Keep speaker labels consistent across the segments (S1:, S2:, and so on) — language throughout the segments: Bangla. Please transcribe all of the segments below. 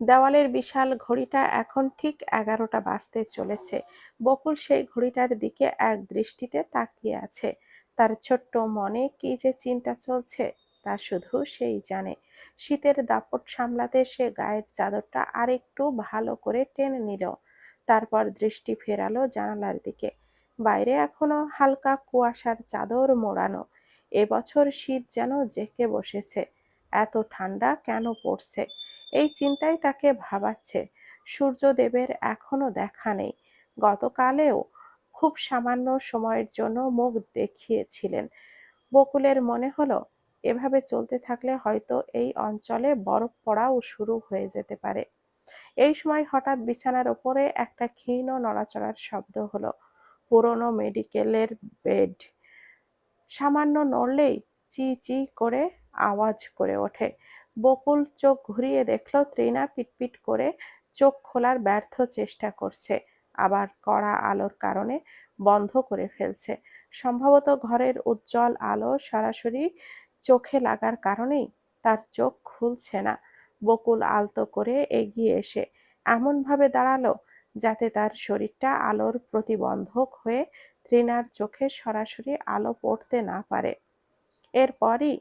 S1: দেওয়ালের বিশাল ঘড়িটা এখন ঠিক এগারোটা বাজতে চলেছে। বকুল সেই ঘড়িটার দিকে এক দৃষ্টিতে তাকিয়ে আছে। তার ছোট্ট মনে কি যে চিন্তা চলছে তা শুধু সেই জানে। শীতের দাপট সামলাতে সে গায়ের চাদরটা আরেকটু ভালো করে টেনে নিল। তারপর দৃষ্টি ফেরালো জানালার দিকে। বাইরে এখনও হালকা কুয়াশার চাদর মোড়ানো। এবছর শীত যেন জেঁকে বসেছে। এত ঠান্ডা কেন পড়ছে? এই চিন্তাই তাকে ভাবাচ্ছে। সূর্যদেবের এখনও দেখা নেই। গতকালেও খুব সামান্য সময়ের জন্য মুখ দেখিয়েছিলেন। বকুলের মনে হলো, এভাবে চলতে থাকলে হয়তো এই অঞ্চলে বরফ পড়াও শুরু হয়ে যেতে পারে। এই সময় হঠাৎ বিছানার ওপরে একটা ক্ষীণ নড়াচড়ার শব্দ হলো। পুরনো মেডিকেলের বেড। সামান্য নড়লেই চি চি করে আওয়াজ করে ওঠে। বকুল চোখ ঘুরিয়ে দেখল ত্রিনা পিটপিট করে চোখ খোলার ব্যর্থ চেষ্টা করছে। আবার কড়া আলোর কারণে বন্ধ করে ফেলছে। সম্ভবত ঘরের উজ্জ্বল আলো সরাসরি চোখে লাগার কারণেই তার চোখ খুলছে না। বকুল আলতো করে এগিয়ে এসে এমনভাবে দাঁড়াল যাতে তার শরীরটা আলোর প্রতিবন্ধক হয়ে ত্রিনার চোখে সরাসরি আলো পড়তে না পারে। এরপরই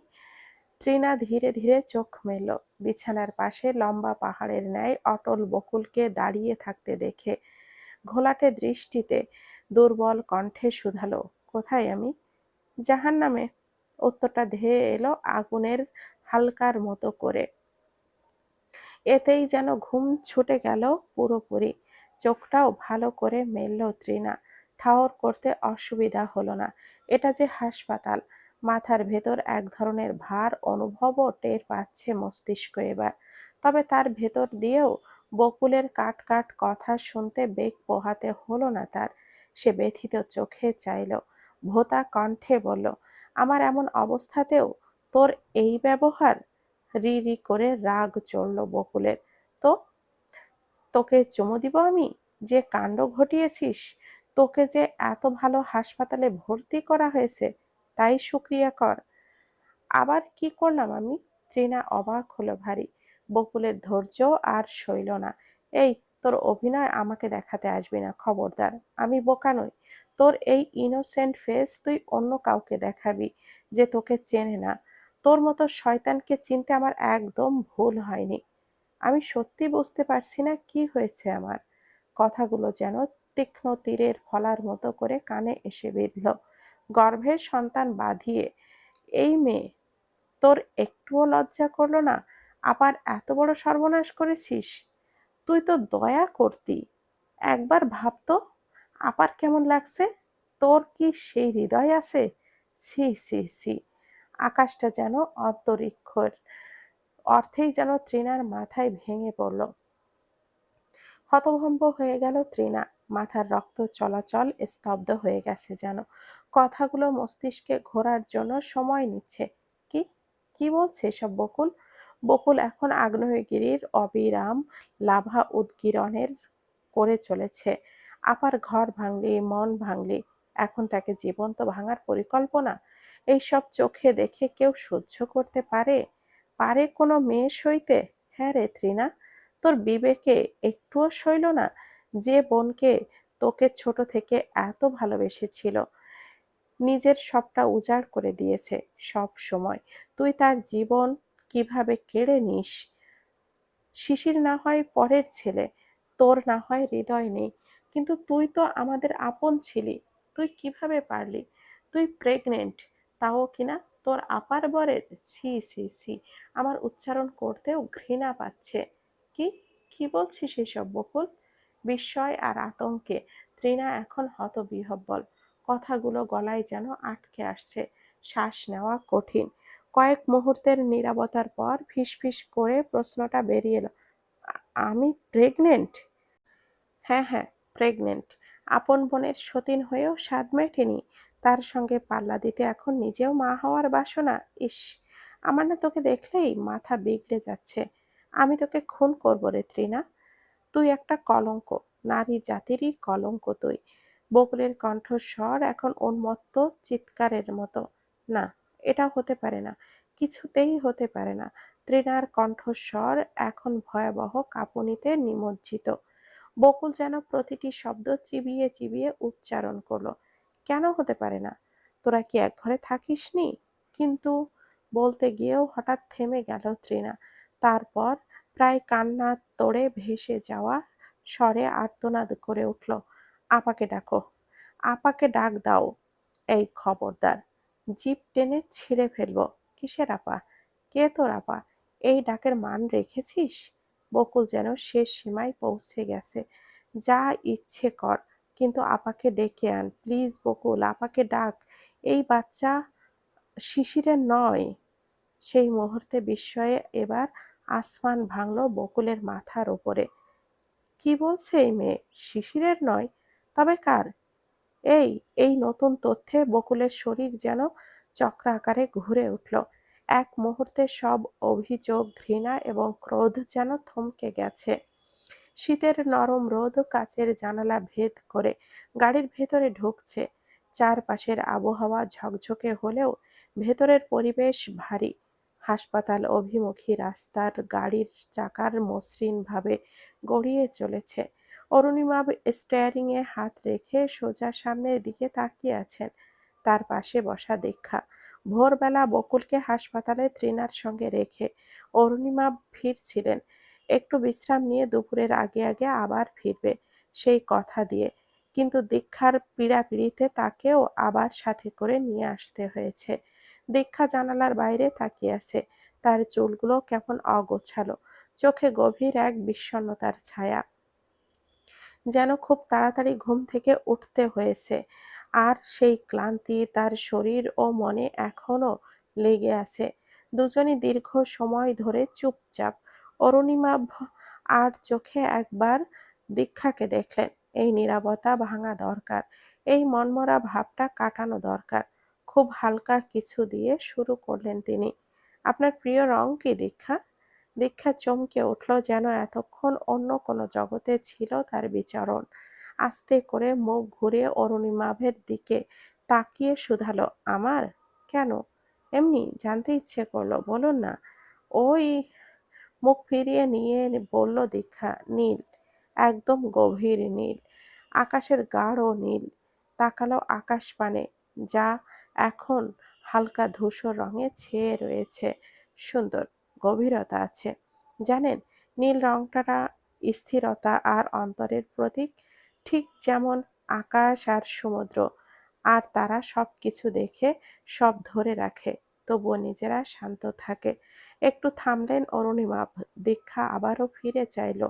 S1: ত্রিনা ধীরে ধীরে চোখ মেলল। বিছানার পাশে লম্বা পাহাড়ের ন্যায় অটল বকুলকে দাঁড়িয়ে থাকতে দেখে ঘোলাটে দৃষ্টিতে দুর্বল কণ্ঠে শুধালো, কোথায় আমি? জাহান নামে উত্তরটা ধেয়ে এলো আগুনের হালকার মতো করে। এতেই যেন ঘুম ছুটে গেল পুরোপুরি। চোখটাও ভালো করে মেলল ত্রিনা ঠাওর করতে অসুবিধা হলো না। এটা যে হাসপাতাল। মাথার ভেতর এক ধরনের ভার অনুভবও টের পাচ্ছে মস্তিষ্ক এবার। তবে তার ভেতর দিয়েও বকুলের কাট কাট কথা শুনতে বেগ পোহাতে হলো না তার। সে ব্যথিত চোখে চাইল। ভোতা কণ্ঠে বলল, আমার এমন অবস্থাতেও তোর এই ব্যবহার? রি রি করে রাগ চড়ল বকুলের। তো? তোকে চুমু দিব আমি? যে কাণ্ড ঘটিয়েছিস? তোকে যে এত ভালো হাসপাতালে ভর্তি করা হয়েছে? তাই শুক্রিয়া কর। আবার কি করলাম আমি? ত্রিনা অবাক হলো ভারী। বকুলের ধৈর্য আর সইল না। এই, তোর অভিনয় আমাকে দেখাতে আসবি না, খবরদার। আমি বোকা নই। তোর এই ইনোসেন্ট ফেস তুই অন্য কাউকে দেখাবি যে তোকে চেনে না। তোর মতো শয়তানকে চিনতে আমার একদম ভুল হয়নি। আমি সত্যি বুঝতে পারছি না কি হয়েছে আমার। কথাগুলো যেন তীক্ষ্ণ তীরের ফলার মতো করে কানে এসে বিঁধল। গর্ভের সন্তান বাঁধিয়ে, এই মেয়ে, তোর একটুও লজ্জা করল না? আবার এত বড় সর্বনাশ করেছিস? তুই তো দয়া করতি। একবার ভাবতো আপার কেমন লাগছে? তোর কি সেই হৃদয় আছে? সি সি সি আকাশটা যেন অন্তরিক্ষর, অর্থেই যেন তৃণার মাথায় ভেঙে পড়ল। হতভম্ব হয়ে গেল তৃণা। মাথার রক্ত চলাচল স্তব্ধ হয়ে গেছে যেন। কথাগুলো মস্তিষ্কে ঘোরার জন্য সময় নিচ্ছে। কি? কি বলছে এসব বকুল? বকুল এখন আগ্নেয়গিরির অবিরাম লাভা উদ্গীরণের করে চলেছে। আপার ঘর ভাঙলি, মন ভাঙলি, এখন তাকে জীবন্ত ভাঙার পরিকল্পনা। এইসব চোখে দেখে কেউ সহ্য করতে পারে? পারে কোনো মেয়ে সইতে? হ্যাঁ রে ত্রিনা তোর বিবেকে একটুও সইল না যে বোনকে তোকে ছোট থেকে এত ভালোবেসেছিল। নিজের সবটা উজাড় করে দিয়েছে সব সময়। তুই তার জীবন কীভাবে কেড়ে নিস? শিশির না হয় পরের ছেলে, তোর না হয় হৃদয় নেই। কিন্তু তুই তো আমাদের আপন ছিলি, তুই কীভাবে পারলি? তুই প্রেগনেন্ট, তাও কিনা তোর আপার বরের সি সি সি আমার উচ্চারণ করতেও ঘৃণা পাচ্ছে। কি? কি বলছিস এসব বকুল? বিস্ময় আর আতঙ্কে তৃণা এখন হতবিহব্বল কথাগুলো গলায় যেন আটকে আসছে। শ্বাস নেওয়া কঠিন। কয়েক মুহূর্তের নীরবতার পর ফিসফিস করে প্রশ্নটা বেরিয়ে এলো আমি প্রেগনেন্ট? হ্যাঁ হ্যাঁ প্রেগনেন্ট। আপন বোনের সতীন হয়েও স্বাদ মেটেনি। তার সঙ্গে পাল্লা দিতে এখন নিজেও মা হওয়ার বাসনা। ইস, আমার না তোকে দেখলেই মাথা বিগড়ে যাচ্ছে। আমি তোকে খুন করব রে ত্রিনা তুই একটা কলঙ্ক, নারী জাতিরই কলঙ্ক তুই। বকুলের কণ্ঠস্বর এখন উন্মত্ত চিৎকারের মতো। না এটা হতে পারে না, কিছুতেই হতে পারে না। তৃণার কণ্ঠস্বর এখন ভয়াবহ কাঁপুনিতে নিমজ্জিত। বকুল যেন প্রতিটি শব্দ চিবিয়ে চিবিয়ে উচ্চারণ করল। কেন হতে পারে না? তোরা কি এক ঘরে থাকিসনি? কিন্তু বলতে গিয়েও হঠাৎ থেমে গেল তৃণা। তারপর প্রায় কান্নার তোড়ে ভেসে যাওয়া স্বরে আর্তনাদ করে উঠল, আপাকে ডাকো, আপাকে ডাক দাও, এই খবরদার। জিপ টেনে ছিঁড়ে ফেলব। কিসের আপা? কে তোর আপা? এই ডাকের মান রেখেছিস? বকুল যেন শেষ সীমায় পৌঁছে গেছে। যা ইচ্ছে কর, কিন্তু আপাকে ডেকে আন। প্লিজ বকুল, আপাকে ডাক। এই বাচ্চা শিশিরের নয়। সেই মুহূর্তে বিস্ময়ে এবার আসমান ভাঙল বকুলের মাথার ওপরে কি বলছে এই মেয়ে? শিশিরের নয়। তবে কার? এই এই নতুন তথ্যে বকুলের শরীর যেন চক্রাকারে ঘুরে উঠল। এক মুহূর্তে সব অভিযোগ, ঘৃণা এবং ক্রোধ যেন থমকে গেছে। শীতের নরম রোদ কাচের জানালা ভেদ করে গাড়ির ভেতরে ঢুকছে। চারপাশের আবহাওয়া ঝকঝকে হলেও ভেতরের পরিবেশ ভারী। হাসপাতাল অভিমুখী রাস্তার গাড়ির চাকার মসৃণভাবে গড়িয়ে চলেছে। অরুণিমা স্টেয়ারিংয়ে হাত রেখে সোজা সামনের দিকে তাকিয়ে আছেন। তার পাশে বসা দীক্ষা। ভোরবেলা বকুলকে হাসপাতালে তৃণার সঙ্গে রেখে অরুণিমা ফিরছিলেন। একটু বিশ্রাম নিয়ে দুপুরের আগে আগে আবার ফিরবে সেই কথা দিয়ে। কিন্তু দীক্ষার পীড়াপিড়িতে তাকেও আবার সাথে করে নিয়ে আসতে হয়েছে। দীক্ষা জানালার বাইরে আছে তার চুলগুলো কেমন অগোছালো। চোখে গভীর এক বিষণ্ণতার ছায়া। যেন খুব তাড়াতাড়ি ঘুম থেকে উঠতে হয়েছে। আর সেই ক্লান্তি তার শরীর ও মনে এখনও লেগে আছে। দুজনই দীর্ঘ সময় ধরে চুপচাপ। অরুণিমা আর চোখে একবার দীক্ষাকে দেখলেন। এই নিরাপত্তা ভাঙা দরকার। এই মনমরা ভাবটা কাটানো দরকার। খুব হালকা কিছু দিয়ে শুরু করলেন তিনি। আপনার প্রিয় রং কি, দীক্ষা? দীক্ষা চমকে উঠল যেন এতক্ষণ অন্য কোনো জগতে ছিল তার বিচরণ। আস্তে করে মুখ ঘুরে অরুণিমাভের দিকে তাকিয়ে শুধালো, আমার? কেন? এমনি জানতে ইচ্ছে করল, বলুন না। ওই মুখ ফিরিয়ে নিয়ে বলল দীক্ষা, নীল, একদম গভীর নীল, আকাশের গাঢ় নীল, তাকালো আকাশ পানে যা এখন হালকা ধূসর রঙে ছেয়ে রয়েছে, সুন্দর গভীরতা আছে। জানেন, নীল রংটা স্থিরতা আর অন্তরের প্রতীক ঠিক যেমন আকাশ আর সমুদ্র, আর তারা সব কিছু দেখে, সব ধরে রাখে, তবুও নিজেরা শান্ত থাকে। একটু থামলেন অরুণিমা দীক্ষা আবারও ফিরে চাইল।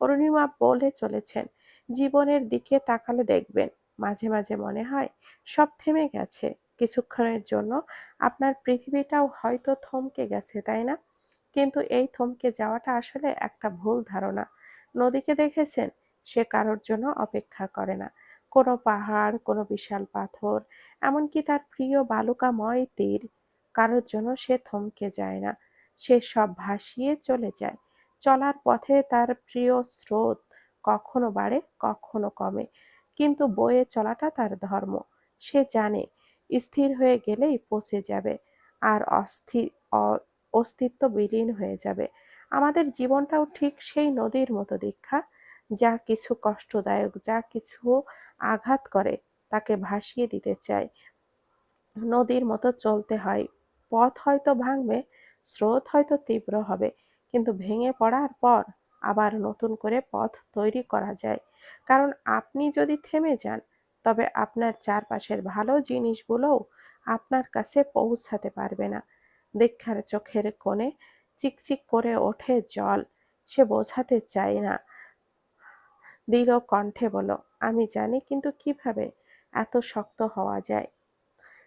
S1: অরুণিমা বলে চলেছেন, জীবনের দিকে তাকালে দেখবেন, মাঝে মাঝে মনে হয় সব থেমে গেছে। কিছুক্ষণের জন্য। আপনার পৃথিবীটাও হয়তো থমকে গেছে, তাই না? কিন্তু এই থমকে যাওয়াটা আসলে একটা ভুল ধারণা। নদীকে দেখেছেন? সে কারোর জন্য অপেক্ষা করে না। কোনো পাহাড়, কোনো বিশাল পাথর, এমনকি তার প্রিয় বালুকাময় তীর, কারোর জন্য সে থমকে যায় না। সে সব ভাসিয়ে চলে যায়। চলার পথে তার প্রিয় স্রোত কখনো বাড়ে, কখনো কমে। কিন্তু বয়ে চলাটা তার ধর্ম। সে জানে স্থির হয়ে গেলেই পচে যাবে আর অস্থির অস্তিত্ব বিলীন হয়ে যাবে। আমাদের জীবনটাও ঠিক সেই নদীর মতো দীক্ষা। যা কিছু কষ্টদায়ক, যা কিছু আঘাত করে, তাকে ভাসিয়ে দিতে চায় নদীর মতো চলতে হয়। পথ হয়তো ভাঙবে, স্রোত হয়তো তীব্র হবে, কিন্তু ভেঙে পড়ার পর আবার নতুন করে পথ তৈরি করা যায়। কারণ আপনি যদি থেমে যান তবে আপনার চারপাশের ভালো জিনিসগুলোও আপনার কাছে পৌঁছাতে পারবে না। দীক্ষার চোখের কোণে চিকচিক করে ওঠে জল। সে বোঝাতে চায় না। দৃঢ় কণ্ঠে বলো আমি জানি, কিন্তু কীভাবে এত শক্ত হওয়া যায়?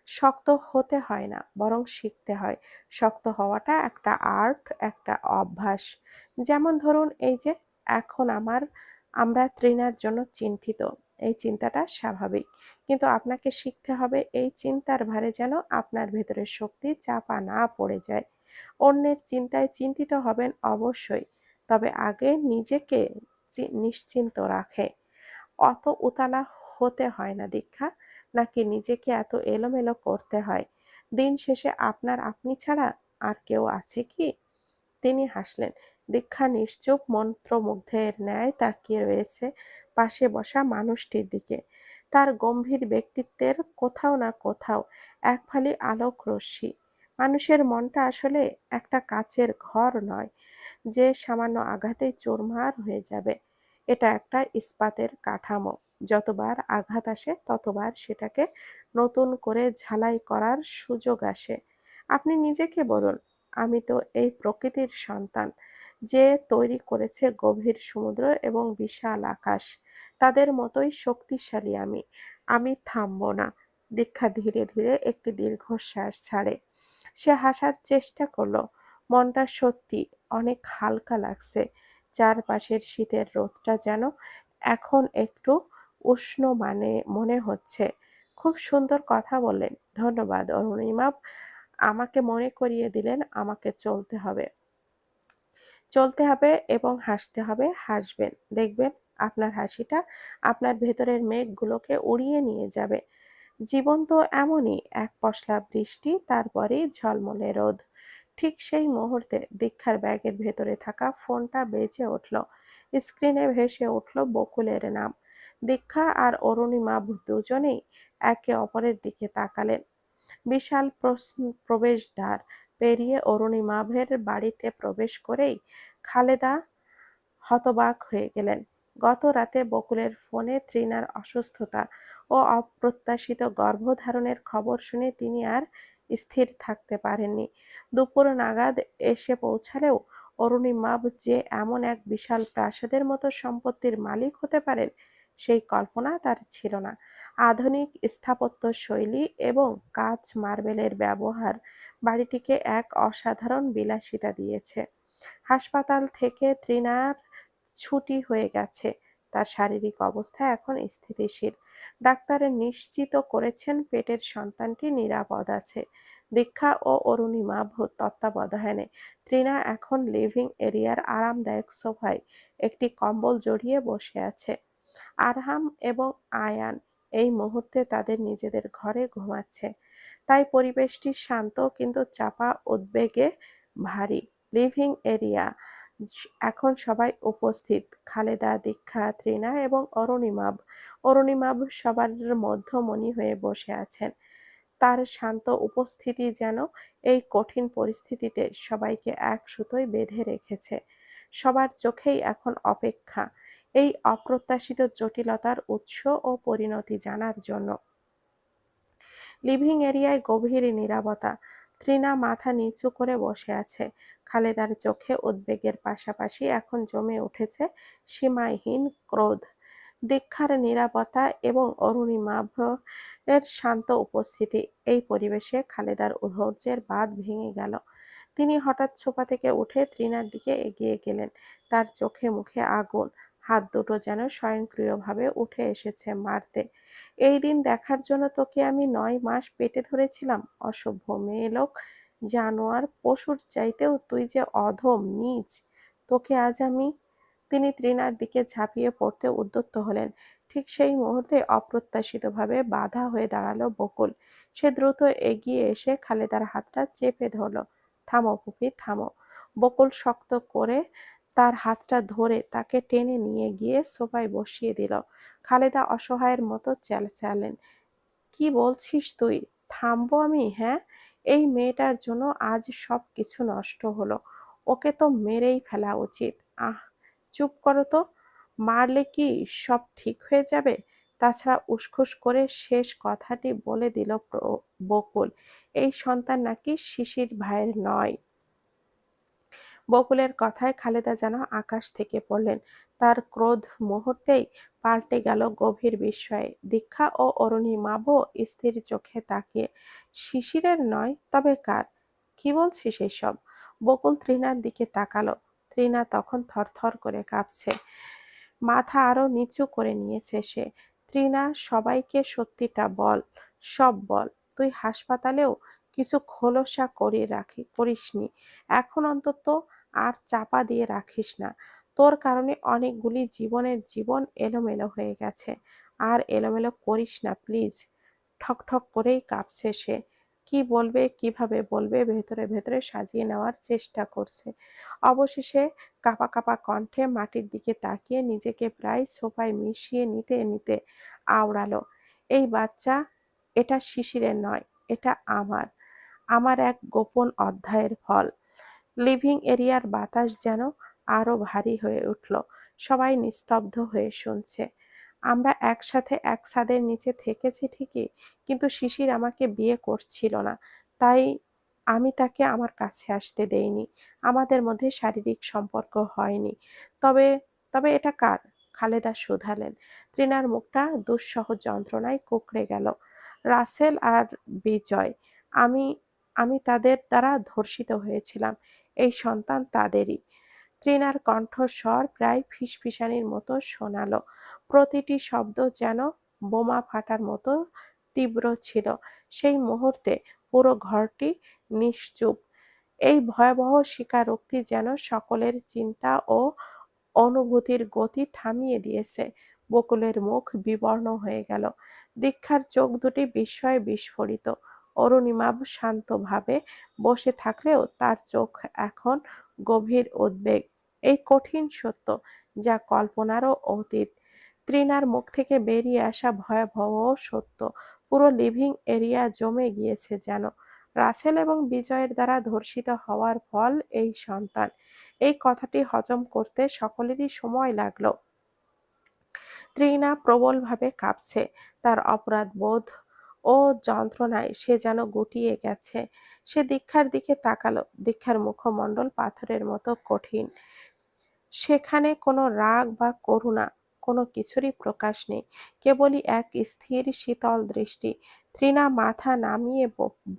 S1: শক্ত হতে হয় না, বরং শিখতে হয়। শক্ত হওয়াটা একটা আর্ট, একটা অভ্যাস। যেমন ধরুন, এই যে, এখন আমার, আমরা তৃণার জন্য চিন্তিত। এই চিন্তাটা স্বাভাবিক। কিন্তু আপনাকে শিখতে হবে এই চিন্তার ভারে যেন আপনার ভেতরের শক্তি চাপা না পড়ে যায়। অন্যের চিন্তায় চিন্তিত হবেন অবশ্যই, তবে আগে নিজেকে নিশ্চিন্ত রাখে। অত উতালা হতে হয় না দীক্ষা, নাকি নিজেকে এত এলোমেলো করতে হয়? দিন শেষে আপনার আপনি ছাড়া আর কেউ আছে কি? তিনি হাসলেন, দীক্ষা নিশ্চুপ মন্ত্রমুগ্ধের ন্যায় তাকিয়ে রয়েছে পাশে বসা মানুষটির দিকে। তার গম্ভীর ব্যক্তিত্বের কোথাও না কোথাও এক ফালি আলোক রশ্মি। মানুষের মনটা আসলে একটা কাচের ঘর নয়, যে সামান্য আঘাতেই চোরমার হয়ে যাবে। এটা একটা ইস্পাতের কাঠামো। যতবার আঘাত আসে, ততবার সেটাকে নতুন করে ঝালাই করার সুযোগ আসে। আপনি নিজেকে বলুন, আমি তো এই প্রকৃতির সন্তান। যে তৈরি করেছে গভীর সমুদ্র এবং বিশাল আকাশ। তাদের মতোই শক্তিশালী আমি। আমি থামব না। দীক্ষা ধীরে ধীরে একটি দীর্ঘশ্বাস ছাড়ে। সে হাসার চেষ্টা করল। মনটা সত্যি অনেক হালকা লাগছে। চারপাশের শীতের রোদটা যেন এখন একটু উষ্ণ মানে মনে হচ্ছে। খুব সুন্দর কথা বললেন। ধন্যবাদ, অরুণিমা। আমাকে মনে করিয়ে দিলেন, আমাকে চলতে হবে। চলতে হবে এবং হাসতে হবে, হাসবেন। দেখবেন আপনার হাসিটা আপনার ভেতরের মেঘগুলোকে উড়িয়ে নিয়ে যাবে। জীবন তো এমনই, এক পশলা বৃষ্টি, তারপরেই ঝলমলে রোদ। ঠিক সেই মুহূর্তে দীক্ষার ব্যাগের ভেতরে থাকা ফোনটা বেজে উঠল। স্ক্রিনে ভেসে উঠল বকুলের নাম। দীক্ষা আর অরুণিমা দুজনেই একে অপরের দিকে তাকালেন। বিশাল প্রবেশদ্বার। পেরিয়ে অরুণিমাভের বাড়িতে প্রবেশ করেই খালেদা হতবাক হয়ে গেলেন। গত রাতে বকুলের ফোনে ত্রিনার অসুস্থতা ও অপ্রত্যাশিত গর্ভধারণের খবর শুনে তিনি আর স্থির থাকতে পারেননি। দুপুর নাগাদ এসে পৌঁছালেও অরুণিমাভ যে এমন এক বিশাল প্রাসাদের মতো সম্পত্তির মালিক হতে পারেন, সেই কল্পনা তার ছিল না। আধুনিক স্থাপত্য শৈলী এবং কাঁচ মার্বেলের ব্যবহার বাড়িটিকে এক অসাধারণ বিলাসিতা দিয়েছে। হাসপাতাল থেকে ত্রিনার ছুটি হয়ে গেছে। তার শারীরিক অবস্থা এখন স্থিতিশীল। ডাক্তারের নিশ্চিত করেছেন পেটের সন্তানটি নিরাপদ আছে। দীক্ষা ও অরুণিমা ভূত তত্ত্বাবধানে। ত্রিনা এখন লিভিং এরিয়ার আরামদায়ক সোফায় একটি কম্বল জড়িয়ে বসে আছে। আরহাম এবং আয়ান এই মুহূর্তে তাদের নিজেদের ঘরে ঘুমাচ্ছে। তাই পরিবেশটি শান্ত কিন্তু চাপা উদ্বেগে ভারী। Living area. এখন সবাই উপস্থিত। খালেদা, দীক্ষা, ত্রিনা এবং অরুণিমাভ। অরুণিমাভ সবার মধ্যমণি হয়ে বসে আছেন। তার শান্ত উপস্থিতি যেন এই কঠিন পরিস্থিতিতে সবাইকে এক সুতোয় বেঁধে রেখেছে। সবার চোখেই এখন অপেক্ষা। এই অপ্রত্যাশিত জটিলতার উৎস ও পরিণতি জানার জন্য। লিভিং এরিয়ায় গভীর নিরাপত্তা। ত্রিনা মাথা নিচু করে বসে আছে। খালেদার চোখে উদ্বেগের পাশাপাশি এখন জমে উঠেছে সীমাহীন ক্রোধ। দীক্ষার নিরাপত্তা এবং অরুণিমা অরুণিমাভের শান্ত উপস্থিতি, এই পরিবেশে খালেদার ধৈর্যের বাঁধ ভেঙে গেল। তিনি হঠাৎ ছোপা থেকে উঠে ত্রিনার দিকে এগিয়ে গেলেন। তার চোখে মুখে আগুন। হাত দুটো যেন স্বয়ংক্রিয়ভাবে উঠে এসেছে মারতে। এই দিন দেখার জন্য তোকে আমি নয় মাস পেটে ধরেছিলাম, অসভ্য মেয়ে লোক। জানোয়ার পশুর চাইতেও তুই যে অধম নিচ তোকে আজ আমি, তিনি ত্রিনার দিকে ঝাঁপিয়ে পড়তে উদ্যত হলেন। ঠিক সেই মুহূর্তে অপ্রত্যাশিতভাবে বাধা হয়ে দাঁড়াল বকুল। সে দ্রুত এগিয়ে এসে খালেদার হাতটা চেপে ধরল। থামো পুপি, থামো। বকুল শক্ত করে তার হাতটা ধরে তাকে টেনে নিয়ে গিয়ে সোফায় বসিয়ে দিল। খালেদা অসহায়ের মতো চেঁচালেন কি বলছিস তুই? থামবো আমি হ্যাঁ? এই মেয়েটার জন্য আজ সব কিছু নষ্ট হলো। ওকে তো মেরেই ফেলা উচিত। আহ, চুপ করো তো। মারলে কি সব ঠিক হয়ে যাবে? তাছাড়া উসখুস করে শেষ কথাটি বলে দিল বকুল। এই সন্তান নাকি শিশির ভাইয়ের নয়। বকুলের কথায় খালেদা যেন আকাশ থেকে পড়লেন। তার ক্রোধ মুহূর্তেই পাল্টে গেল গভীর বিস্ময়ে। দীক্ষা ও অরুণী অরুণিমাবও স্থির চোখে তাকিয়ে, শিশিরের নয়, তবে কার? কি বলছিস এসব? বকুল ত্রিনার দিকে তাকালো। ত্রিনা তখন থরথর করে কাঁপছে। মাথা আরও নিচু করে নিয়েছে সে। ত্রিনা সবাইকে সত্যিটা বল, সব বল। তুই হাসপাতালেও কিছু খোলসা করে রাখি, করিসনি। এখন অন্তত আর চাপা দিয়ে রাখিস না। তোর কারণে অনেকগুলি জীবনের জীবন এলোমেলো হয়ে গেছে। আর এলোমেলো করিস না, প্লিজ। ঠক ঠক করেই কাঁপছে সে। কি বলবে, কীভাবে বলবে, ভেতরে ভেতরে সাজিয়ে নেওয়ার চেষ্টা করছে। অবশেষে কাপা কাপা কণ্ঠে মাটির দিকে তাকিয়ে নিজেকে প্রায় সোফায় মিশিয়ে নিতে নিতে আওড়ালো। এই বাচ্চা, এটা শিশিরের নয়, এটা আমার। আমার এক গোপন অধ্যায়ের ফল। লিভিং এরিয়ার বাতাস যেন আরও ভারী হয়ে উঠল। সবাই নিস্তব্ধ হয়ে শুনছে। আমরা একসাথে এক ছাদের নিচে থেকেছি ঠিকই, কিন্তু শিশির আমাকে বিয়ে করছিল না, তাই আমি তাকে আমার কাছে আসতে দেইনি। আমাদের মধ্যে শারীরিক সম্পর্ক হয়নি। তবে তবে এটা কার? খালেদা শুধালেন। তৃণার মুখটা দুঃসহ যন্ত্রণায় কুকড়ে গেল। রাসেল আর বিজয়, আমি আমি তাদের দ্বারা ধর্ষিত হয়েছিলাম। এই সন্তান তাদেরই। তৃণার কণ্ঠস্বর প্রায় ফিসফিসানির মতো শোনালো। প্রতিটি শব্দ যেন বোমা ফাটার মতো তীব্র ছিল। সেই মুহূর্তে পুরো ঘরটি নিশ্চুপ। এই ভয়াবহ স্বীকারোক্তি যেন সকলের চিন্তা ও অনুভূতির গতি থামিয়ে দিয়েছে। বকুলের মুখ বিবর্ণ হয়ে গেল। দীক্ষার চোখ দুটি বিস্ময়ে বিস্ফোরিত। অরুণিমা শান্তভাবে বসে থাকলেও তার চোখ এখন গভীর উদ্বেগ। এই কঠিন সত্য যা কল্পনারও অতীত। তৃণার মুখ থেকে বেরিয়ে আসা ভয়াবহ সত্য পুরো লিভিং এরিয়া জমে গিয়েছে যেন। রাসেল এবং বিজয়ের দ্বারা ধর্ষিত হওয়ার ফল এই সন্তান। এই কথাটি হজম করতে সকলেরই সময় লাগল। তৃণা প্রবলভাবে কাঁপছে। তার অপরাধ বোধ ও যন্ত্রণায় সে যেন গুটিয়ে গেছে। সে দীক্ষার দিকে তাকালো। দীক্ষার মুখমণ্ডল পাথরের মতো কঠিন। সেখানে কোনো রাগ বা করুণা, কোনো কিছুরই প্রকাশ নেই। কেবলই এক স্থির, শীতল দৃষ্টি। তৃণা মাথা নামিয়ে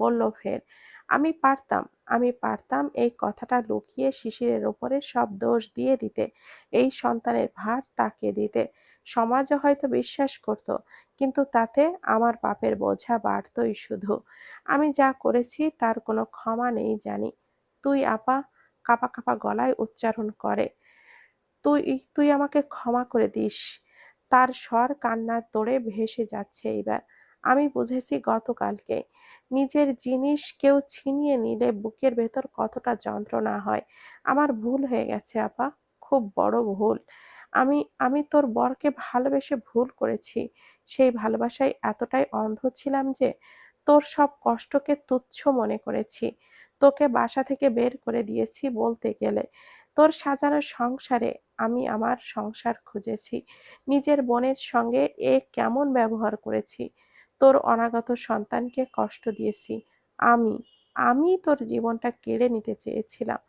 S1: বলল ফের, আমি পারতাম আমি পারতাম এই কথাটা লুকিয়ে শিশিরের ওপরে সব দোষ দিয়ে দিতে, এই সন্তানের ভার তাকে দিতে। সমাজও হয়তো বিশ্বাস করত, কিন্তু তাতে আমার পাপের বোঝা বাড়তই শুধু। আমি যা করেছি তার কোনো ক্ষমা নেই জানি। তুই আপা, কাপা কাপা গলায় উচ্চারণ করে, তুই তুই আমাকে ক্ষমা করে দিস। তার স্বর কান্নার তোড়ে ভেসে যাচ্ছে এইবার। আমি বুঝেছি গতকালকে। নিজের জিনিস কেউ ছিনিয়ে নিলে বুকের ভেতর কতটা যন্ত্রণা হয়। আমার ভুল হয়ে গেছে আপা, খুব বড় ভুল। আমি আমি তোর বরকে ভালোবেসে ভুল করেছি। সেই ভালোবাসায় এতটাই অন্ধ ছিলাম যে তোর সব কষ্টকে তুচ্ছ মনে করেছি। তোকে বাসা থেকে বের করে দিয়েছি বলতে গেলে। তোর সাজানো সংসারে আমি আমার সংসার খুঁজেছি। নিজের বোনের সঙ্গে এ কেমন ব্যবহার করেছি? তোর অনাগত সন্তানকে কষ্ট দিয়েছি। আমি আমি তোর জীবনটা কেড়ে নিতে চেয়েছিলাম।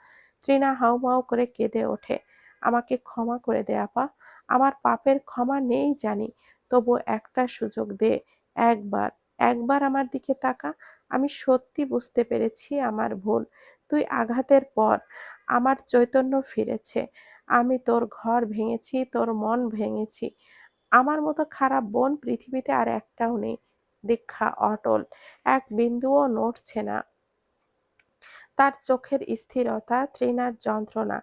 S1: তৃণা হাউমাউ করে কেঁদে ওঠে। আমাকে ক্ষমা করে দে, আপা। আমার পাপের ক্ষমা নেই জানি তবু একটা সুযোগ দে। একবার একবার আমার দিকে তাকা। আমি সত্যি বুঝতে পেরেছি আমার ভুল। তুই আঘাতের পর আমার চৈতন্য ফিরেছে। আমি তোর ঘর ভেঙেছি, তোর মন ভেঙেছি। আমার মতো খারাপ বোন পৃথিবীতে আর একটাও নেই। দীক্ষা অটল, এক বিন্দুও নড়ছে না। তার চোখের স্থিরতা, তৃণার যন্ত্রণা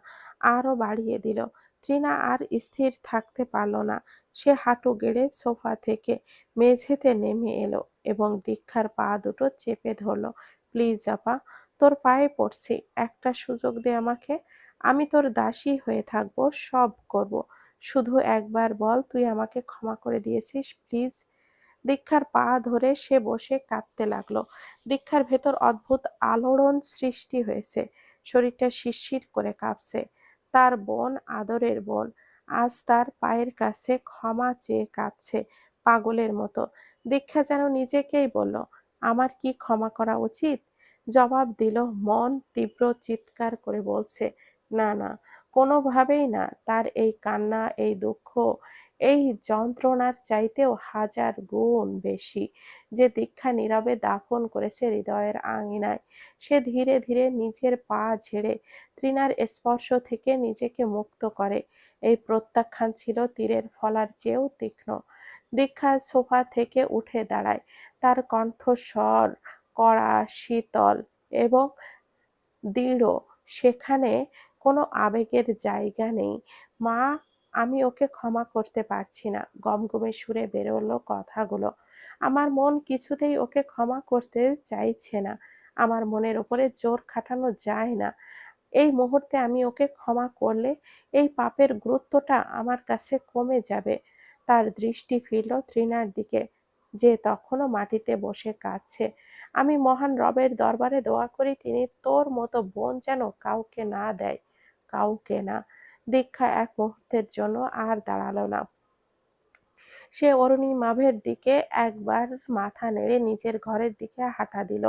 S1: আরও বাড়িয়ে দিল। তৃণা আর স্থির থাকতে পারল না। সে হাঁটু গেড়ে সোফা থেকে মেঝেতে নেমে এলো এবং দীক্ষার পা দুটো চেপে ধরলো। প্লিজ আপা তোর পায়ে পড়ছি। একটা সুযোগ দে আমাকে। আমি তোর দাসী হয়ে থাকব, সব করব। শুধু একবার বল, তুই আমাকে ক্ষমা করে দিয়েছিস, প্লিজ? দীক্ষার পা ধরে সে বসে কাঁদতে লাগল। দীক্ষার ভেতর অদ্ভুত আলোড়ন সৃষ্টি হয়েছে। শরীরটা শিরশির করে কাঁপছে। তার বোন আদরের বোন। আজ তার পায়ের কাছে ক্ষমা চেয়ে কাঁদছে পাগলের মতো। দীক্ষা যেন নিজেকেই বলল, আমার কি ক্ষমা করা উচিত? জবাব দিল, মন তীব্র চিৎকার করে বলছে, না না, কোনোভাবেই না। তার এই কান্না, এই দুঃখ এই যন্ত্রণার চাইতেও হাজার গুণ বেশি। যে দীক্ষা নীরবে দাফন করেছে হৃদয়ের আঙিনায়, সে ধীরে ধীরে নিজের পা ঝেড়ে তৃণার স্পর্শ থেকে নিজেকে মুক্ত করে। এই প্রত্যাখ্যান ছিল তীরের ফলার চেয়েও তীক্ষ্ণ। দীক্ষা সোফা থেকে উঠে দাঁড়ায়। তার কণ্ঠস্বর কড়া, শীতল এবং দৃঢ়। সেখানে কোনো আবেগের জায়গা নেই। মা আমি ওকে ক্ষমা করতে পারছি না। গমগমে সুরে বেরোলো কথাগুলো। আমার মন কিছুতেই ওকে ক্ষমা করতে চাইছে না। আমার মনের ওপরে জোর খাটানো যায় না। এই মুহূর্তে আমি ওকে ক্ষমা করলে এই পাপের গুরুত্বটা আমার কাছে কমে যাবে। তার দৃষ্টি ফিরল তৃণার দিকে। যে তখনও মাটিতে বসে কাঁদছে। আমি মহান রবের দরবারে দোয়া করি, তিনি তোর মতো বোন যেন কাউকে না দেয়। কাউকে না। দীক্ষা এক মুহূর্তের জন্য আর দাঁড়াল না। সে অরুণিমাভের দিকে একবার মাথা নেড়ে নিজের ঘরের দিকে হাঁটা দিল।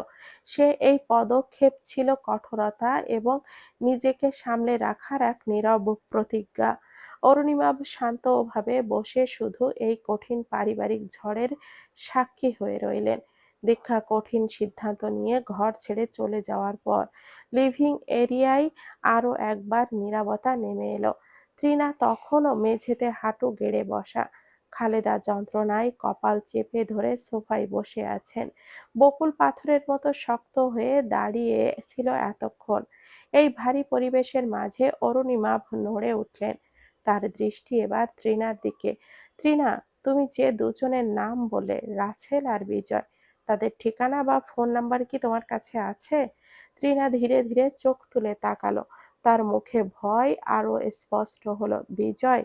S1: সে এই পদক্ষেপ ছিল কঠোরতা এবং নিজেকে সামলে রাখার এক নীরব প্রতিজ্ঞা। অরুণিমাভ শান্তভাবে বসে শুধু এই কঠিন পারিবারিক ঝড়ের সাক্ষী হয়ে রইলেন। দীক্ষা, কঠিন সিদ্ধান্ত নিয়ে ঘর ছেড়ে চলে যাওয়ার পর লিভিং এরিয়ায় আরও একবার নীরবতা নেমে এলো। ত্রিনা তখনও মেঝেতে হাঁটু গেড়ে বসা। খালেদা যন্ত্রণায় কপাল চেপে ধরে সোফায় বসে আছেন। বকুল পাথরের মতো শক্ত হয়ে দাঁড়িয়ে ছিল এতক্ষণ। এই ভারী পরিবেশের মাঝে অরুণিমা নড়ে উঠলেন। তার দৃষ্টি এবার ত্রিনার দিকে। ত্রিনা, তুমি যে দুজনের নাম বলে রাছেল আর বিজয় তাদের ঠিকানা বা ফোন নাম্বার কি তোমার কাছে আছে? ত্রিনা ধীরে ধীরে চোখ তুলে তাকালো। তার মুখে ভয় আরও স্পষ্ট হলো, বিজয়,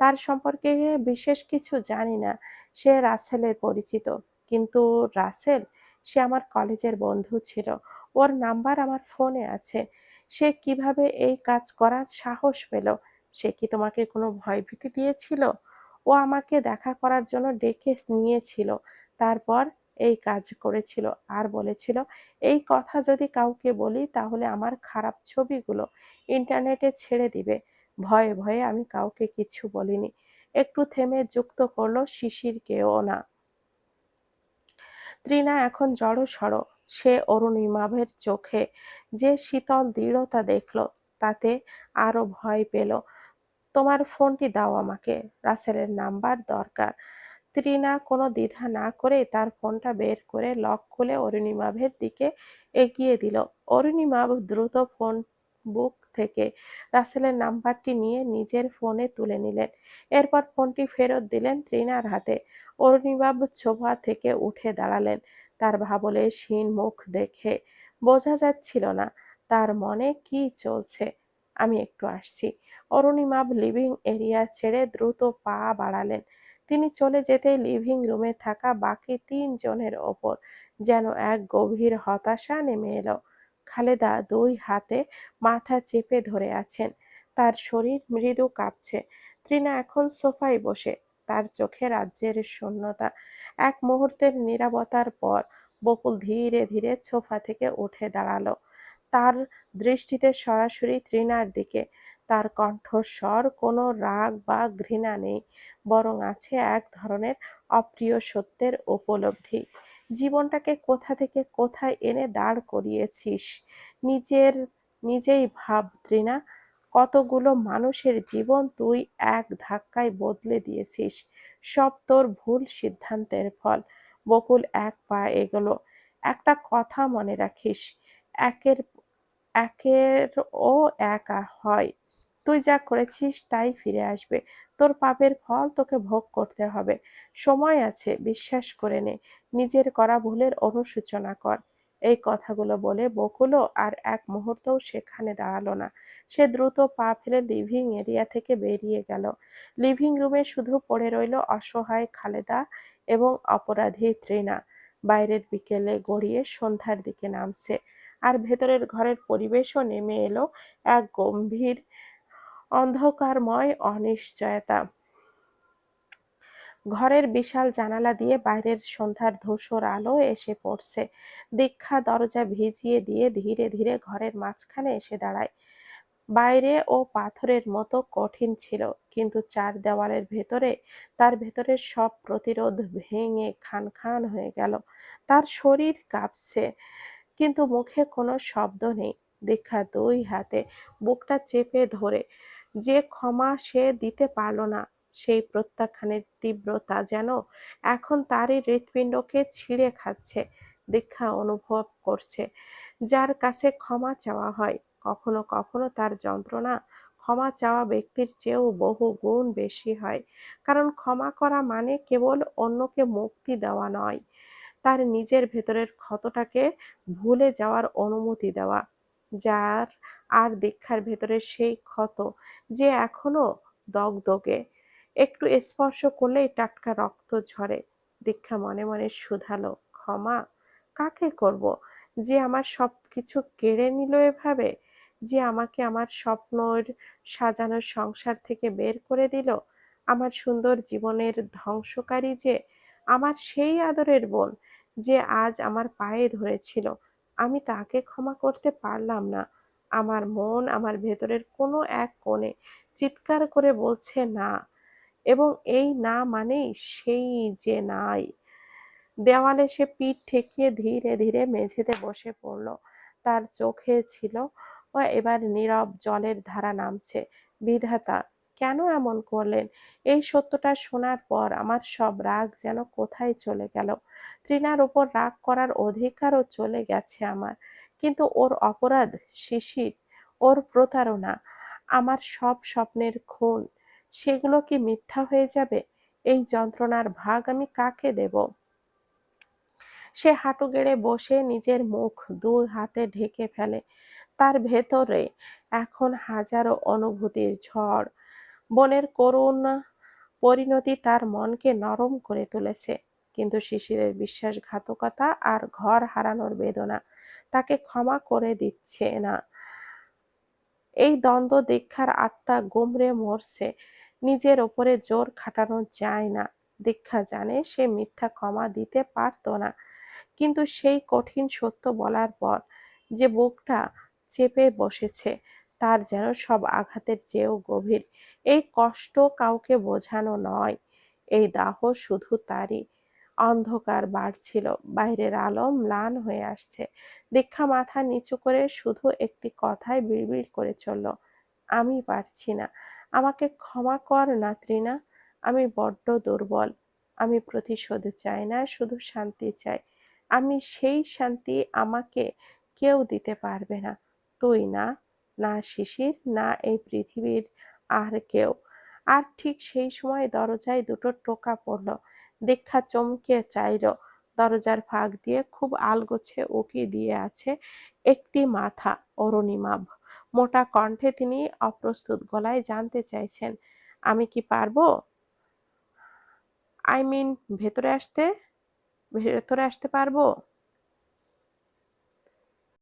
S1: তার সম্পর্কে বিশেষ কিছু জানি না। সে রাসেলের পরিচিত। কিন্তু রাসেল, সে আমার কলেজের বন্ধু ছিল। ওর নাম্বার আমার ফোনে আছে। সে কীভাবে এই কাজ করার সাহস পেল? সে কি তোমাকে কোনো ভয়ভীতি দিয়েছিল? ও আমাকে দেখা করার জন্য ডেকে নিয়েছিল। তারপর এই কাজ করেছিল। আর বলেছিল, এই কথা যদি কাউকে বলি, তাহলে আমার খারাপ ছবিগুলো ইন্টারনেটে ছেড়ে দিবে। ভয়ে ভয়ে আমি কাউকে কিছু বলিনি। একটু থেমে যুক্ত করল শিশিরকেও না। ত্রিনা এখন জড়ো সড়ো সে অরুণিমাভের চোখে যে শীতল দৃঢ়তা দেখল, তাতে আরও ভয় পেল। তোমার ফোনটি দাও আমাকে। রাসেলের নাম্বার দরকার। ত্রিনা কোনো দ্বিধা না করে তার ফোনটা বের করে লক খুলে অরুণিমাভের দিকে এগিয়ে দিল। অরুণিমাভ দ্রুত ফোন বুক থেকে রাসেলের নাম্বারটি নিয়ে নিজের ফোনে তুলে নিলেন। এরপর ফোনটি ফেরত দিলেন ত্রিনার হাতে। অরুণিবাব ছোভা থেকে উঠে দাঁড়ালেন। তার ভাবলে ক্ষীণ মুখ দেখে বোঝা যাচ্ছিল না, তার মনে কি চলছে? আমি একটু আসছি। অরুণিমাব লিভিং এরিয়া ছেড়ে দ্রুত পা বাড়ালেন। তিনি চলে যেতে লিভিং রুমে থাকা বাকি তিনজনের ওপর যেন এক গভীর হতাশা নেমে এলো। খালেদা দুই হাতে মাথা চেপে ধরে আছেন। তার শরীর মৃদু কাঁপছে। ত্রিনা এখন সোফায় বসে। তার চোখে রাজ্যের শূন্যতা। এক মুহূর্তের নিরাপত্তার পর বকুল ধীরে ধীরে সোফা থেকে উঠে দাঁড়াল। তার দৃষ্টিতে সরাসরি ত্রিনার দিকে তার কণ্ঠস্বর কোনো রাগ বা ঘৃণা নেই, বরং আছে এক ধরনের অপ্রিয় সত্যের উপলব্ধি। জীবনটাকে কোথা থেকে কোথায় এনে দাঁড় করিয়েছিস? নিজের, নিজেই ভাব ত্রিনা কতগুলো মানুষের জীবন তুই এক ধাক্কায় বদলে দিয়েছিস? সব তোর ভুল সিদ্ধান্তের ফল। বকুল এক পা এগোলো। একটা কথা মনে রাখিস, একের একের ও একা হয়। তুই যা করেছিস তাই ফিরে আসবে। তোর পাপের ফল তোকে ভোগ করতে হবে। সময় আছে, বিশ্বাস করে নে। নিজের করা ভুলের অনুসূচনা কর। এই কথাগুলো বলে বকুলও আর এক মুহূর্তও সেখানে দাঁড়াল না। সে দ্রুত পা ফেলে লিভিং এরিয়া থেকে বেরিয়ে গেল। লিভিং রুমে শুধু পড়ে রইল অসহায় খালেদা এবং অপরাধী ত্রিনা। বাইরের বিকেলে গড়িয়ে সন্ধ্যার দিকে নামছে। আর ভেতরের ঘরের পরিবেশও নেমে এলো এক গম্ভীর অন্ধকারময় অনিশ্চয়তা। ঘরের বিশাল জানালা দিয়ে বাইরের সন্ধ্যার ধূসর আলো এসে পড়ছে। দীক্ষা দরজা ভিজিয়ে দিয়ে ধীরে ধীরে ঘরের মাঝখানে এসে দাঁড়ায়। বাইরে ও পাথরের মতো কঠিন ছিল, কিন্তু চার দেওয়ালের ভেতরে তার ভেতরের সব প্রতিরোধ ভেঙে খান খান হয়ে গেল। তার শরীর কাঁপছে, কিন্তু মুখে কোনো শব্দ নেই। দীক্ষা দুই হাতে বুকটা চেপে ধরে যে ক্ষমা সে দিতে পারল না, সেই প্রত্যাখ্যানের তীব্রতা যেন এখন তারই হৃৎপিণ্ডকে ছিঁড়ে খাচ্ছে, দীক্ষা অনুভব করছে। যার কাছে ক্ষমা চাওয়া হয়, কখনো কখনো তার যন্ত্রণা, ক্ষমা চাওয়া ব্যক্তির চেয়েও বহু গুণ বেশি হয়। কারণ ক্ষমা করা মানে কেবল অন্যকে মুক্তি দেওয়া নয়, তার নিজের ভেতরের ক্ষতটাকে ভুলে যাওয়ার অনুমতি দেওয়া, যার আর দীক্ষার ভেতরে সেই ক্ষত যে এখনও দগদগে। একটু স্পর্শ করলেই টাটকা রক্ত ঝরে। দীক্ষা মনে মনে শুধালো, ক্ষমা কাকে করব? যে আমার সব কিছু কেড়ে নিল এভাবে? যে আমাকে আমার স্বপ্নর সাজানো সংসার থেকে বের করে দিল? আমার সুন্দর জীবনের ধ্বংসকারী যে? আমার সেই আদরের বোন যে আজ আমার পায়ে ধরেছিল। আমি তাকে ক্ষমা করতে পারলাম না। আমার মন আমার ভেতরের কোনো এক কোণে চিৎকার করে বলছে না। এবং এই না মানেই সেই যে নাই। দেওয়ালে সে পিঠ ঠেকিয়ে ধীরে ধীরে মেঝেতে বসে পড়ল। তার চোখে ছিল, ও, এবার নীরব জলের ধারা নামছে। বিধাতা, কেন এমন করলেন? এই সত্যটা শোনার পর আমার সব রাগ যেন কোথায় চলে গেল। তৃণার উপর রাগ করার অধিকারও চলে গেছে আমার। কিন্তু ওর অপরাধ শিশির, ওর প্রতারণা, আমার সব স্বপ্নের খুন, সেগুলো কি মিথ্যা হয়ে যাবে? এই যন্ত্রণার ভাগ আমি কাকে দেব? সে হাঁটু গেড়ে বসে নিজের মুখ দুই হাতে ঢেকে ফেলে। তার ভেতরে এখন হাজারো অনুভূতির ঝড়। বনের করুণ পরিণতি তার মনকে নরম করে তুলেছে। কিন্তু শিশিরের বিশ্বাসঘাতকতা আর ঘর হারানোর বেদনা তাকে ক্ষমা করে দিচ্ছে না। এই দ্বন্দ্ব দীক্ষার আত্মা গুমরে মরছে, নিজের ওপরে জোর খাটানো যায় না। দীক্ষা জানে সে মিথ্যা ক্ষমা দিতে পারত না, কিন্তু সেই কঠিন সত্য বলার পর যে বুকটা চেপে বসেছে, তার যেন সব আঘাতের চেয়েও গভীর। এই কষ্ট কাউকে বোঝানো নয়, এই দাহ শুধু তারই। অন্ধকার বাড়ছিল। বাইরের আলো ম্লান হয়ে আসছে। দীক্ষা মাথা নিচু করে শুধু একটি কথায় বিড়বিড় করে চলল, আমি পারছি না। আমাকে ক্ষমা কর না ত্রিনা আমি বড্ড দুর্বল। আমি প্রতিশোধ চাই না, শুধু শান্তি চাই। আমি সেই শান্তি আমাকে কেউ দিতে পারবে না। তুই না না শিশির, না এই পৃথিবীর আর কেউ। আর ঠিক সেই সময় দরজায় দুটো টোকা পড়ল। দীক্ষা চমকে চাইল। দরজার ফাঁক দিয়ে খুব আলগোছে উকি দিয়ে আছে একটি মাথা অরুণিমাভ মোটা কণ্ঠে তিনি অপ্রস্তুত গলায় জানতে চাইছেন, আমি কি পারব? আই মিন, ভেতরে আসতে ভেতরে আসতে পারব?